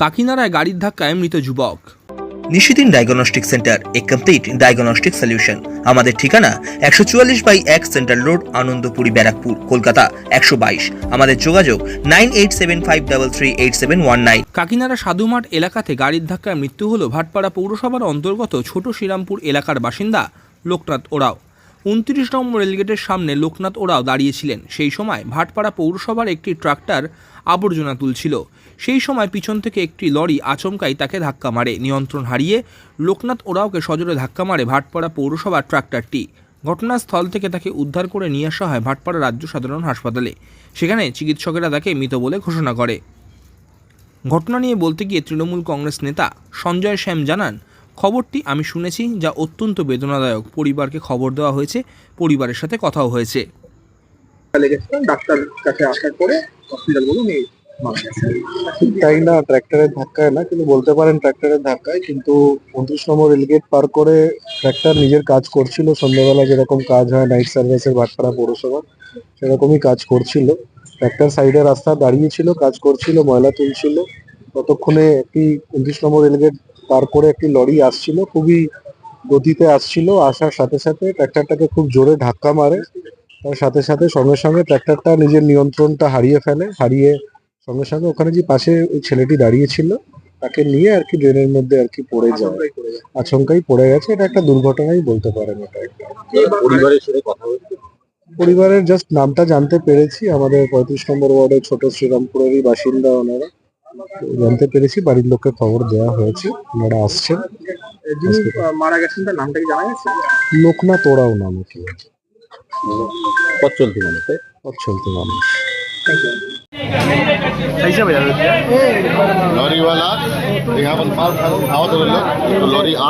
কাকিনাড়ায় গাড়ির ধাক্কায় মৃত যুবক। নিশিদিন ডায়াগনস্টিক সেন্টার এ কমপ্লিট ডায়াগনস্টিক সলিউশন আমাদের ঠিকানা একশো চুয়াল্লিশ বাই এক সেন্ট্রাল রোড আনন্দপুরি ব্যারাকপুর কলকাতা একশো বাইশ। আমাদের যোগাযোগ nine eight seven five double three eight seven one nine. Kakinara Sadhumath এলাকাতে গাড়ির ধাক্কায় মৃত্যু হল ভাটপাড়া পৌরসভার অন্তর্গত ছোট শ্রীরামপুর এলাকার বাসিন্দা লোকনাথ ওরাও। উনত্রিশ নম্বর রেলগেটের সামনে লোকনাথ ওরাও দাঁড়িয়েছিলেন। সেই সময় ভাটপাড়া পৌরসভার একটি ট্রাক্টর আবর্জনা তুলছিল। সেই সময় পিছন থেকে একটি লরি আচমকাই তাকে ধাক্কা মারে। নিয়ন্ত্রণ হারিয়ে লোকনাথ ওরাওকে সজোরে ধাক্কা মারে ভাটপাড়া পৌরসভার ট্রাক্টরটি। ঘটনাস্থল থেকে তাকে উদ্ধার করে নিয়ে আসা হয় ভাটপাড়া রাজ্য সাধারণ হাসপাতালে। সেখানে চিকিৎসকেরা তাকে মৃত বলে ঘোষণা করে। ঘটনা নিয়ে বলতে গিয়ে তৃণমূল কংগ্রেস নেতা সঞ্জয় শ্যাম জানান খবরটি আমি শুনেছি যা অত্যন্ত বেদনাদায়ক। পরিবারকে খবর দেওয়া হয়েছে পরিবারের সাথে কথাও হয়েছে। ডাক্তার কাছে আসার পরে হসপিটাল বলে উনি মারা গেছেন ঠিক তাই না ট্র্যাক্টরের ধাক্কায় না কিন্তু বলতে পারেন ট্র্যাক্টরের ধাক্কায় কিন্তু উনত্রিশ নম্বর রেলগেট পার করে ট্র্যাক্টর নিজের কাজ করছিল। সন্ধ্যাবেলা যেরকম কাজ হয় নাইট সার্ভিসের ভাটপাড়া পৌরসভা সেরকমই কাজ করছিল। ট্র্যাক্টর সাইডে রাস্তা দাঁড়িয়েছিল কাজ করছিল ময়লা তুলছিল। ততক্ষণে একটি উনত্রিশ নম্বর রেলগেট পার করে একটি লরি আসছিল খুবই গতিতে আসছিল আসার সাথে সাথে ট্র্যাক্টরটাকে খুব জোরে ধাক্কা মারে। তার সাথে সাথে সঙ্গে সঙ্গে ট্র্যাক্টরটা নিজের নিয়ন্ত্রণটা হারিয়ে ফেলে হারিয়ে সঙ্গে সঙ্গে ওখানে যে পাশে ওই ছেলেটি দাঁড়িয়েছিল তাকে নিয়ে আর কি ড্রেনের মধ্যে আর কি পড়ে যায়। আচমকাই পড়ে গেছে এটা একটা দুর্ঘটনাই বলতে পারেন এটা একটা। পরিবারের সাথে কথা পরিবারের জাস্ট নামটা জানতে পেরেছি আমাদের পঁয়ত্রিশ নম্বর ওয়ার্ডের ছোট শ্রীরামপুরেরই বাসিন্দা ওনারা। জানতে পেরেছি বাড়ির লোককে খবর দেওয়া হয়েছে ওনারা আসছেন যিনি আহ, মারা গেছেন তার নামটা কি জানা গেছে লোকনাথ ওরাও নামে কি আছে পথ চলতি মানুষ পথ চলতে মানুষ लॉरी वाला यहाँ पर माल खावत रहे तो लॉरी आ